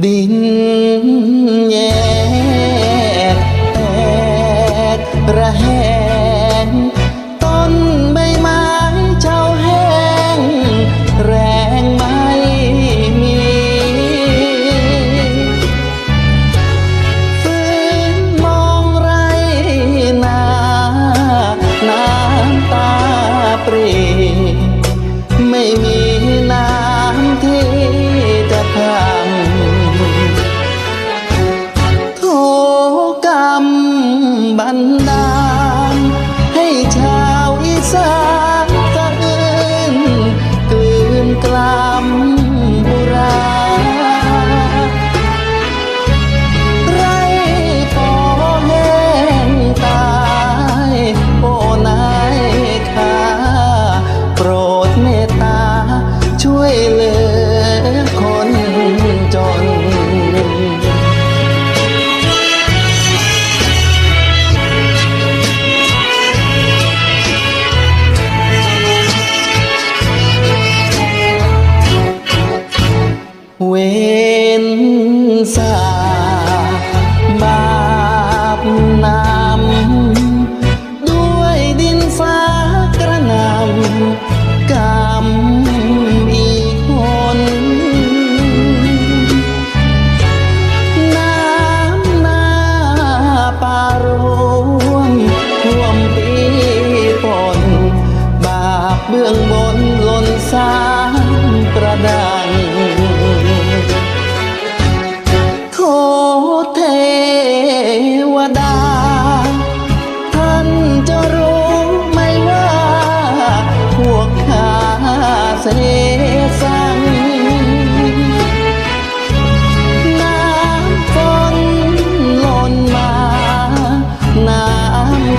đến nhà เว้นสาบาปนา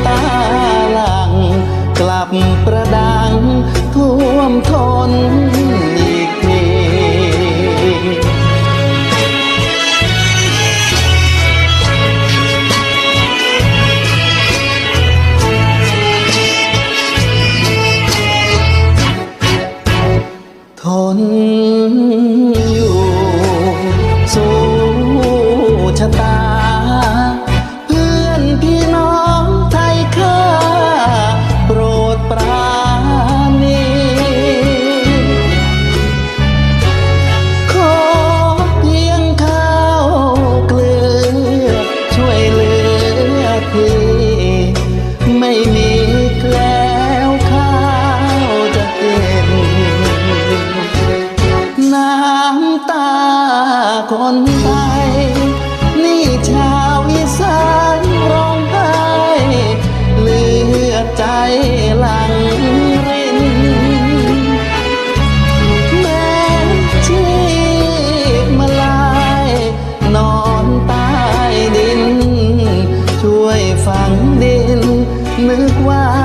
ตาลัง กลับประดังท่วมทนอีกทีทนานไป นี่ชาวอีสานร้องไห้เลือดใจหลังริน แม้ชีพมาลาย นอนตายดิน ช่วยฝังดินนึกว่า